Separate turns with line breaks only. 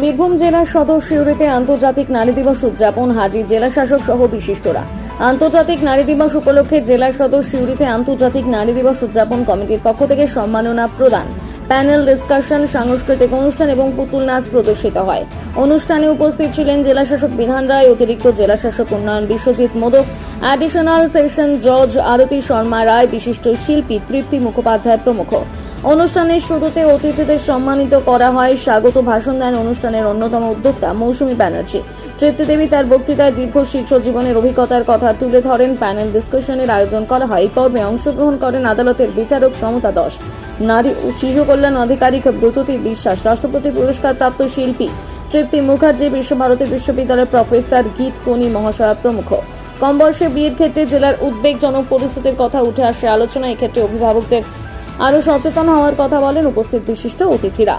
বীরভূম জেলার সদর শিউরিতে আন্তর্জাতিক নারী দিবস উদযাপন, হাজির জেলা শাসক সহ বিশিষ্টরা। আন্তর্জাতিক নারী দিবস উপলক্ষে জেলা সদর শিউরিতে আন্তর্জাতিক নারী দিবস উদযাপন কমিটির পক্ষ থেকে সম্মাননা প্রদান। প্যানেল ডিসকাশন, সাংস্কৃতিক অনুষ্ঠান এবং পুতুল নাচ প্রদর্শিত হয়। অনুষ্ঠানে উপস্থিত ছিলেন জেলাশাসক বিধান রায়, অতিরিক্ত জেলাশাসক উন্নয়ন বিশ্বজিৎ মোদক অ্যাডিশনাল সেশন জজ আরতি শর্মা রায়, বিশিষ্ট শিল্পী তৃপ্তি মুখোপাধ্যায় প্রমুখ। অনুষ্ঠানের শুরুতে অতিথিদের সম্মানিত করা হয়। স্বাগত ভাষণ দেন অনুষ্ঠানের অন্যতম উদ্যোক্তা মৌসুমী ব্যানার্জি। তৃপ্তি দেবী তার বক্তৃতায় দীর্ঘ শীর্ষ জীবনের অভিজ্ঞতার কথা তুলে ধরেন। প্যানেল ডিসকাশনের আয়োজন করা হয়। এই পর্বে অংশগ্রহণ করেন আদালতের বিচারক সমতা দশ নারী ও শিশু কল্যাণ আধিকারিক ব্রততী বিশ্বাস, রাষ্ট্রপতি পুরস্কার প্রাপ্ত শিল্পী তৃপ্তি মুখার্জি, বিশ্বভারতী বিশ্ববিদ্যালয়ের প্রফেসর গীত কোনি মহাশয়া প্রমুখ। কম বয়সে বিয়ের ক্ষেত্রে জেলার উদ্বেগজনক পরিস্থিতির কথা উঠে আসে আলোচনা এক্ষেত্রে অভিভাবকদের আরও সচেতন হওয়ার কথা বলেন উপস্থিত বিশিষ্ট অতিথিরা।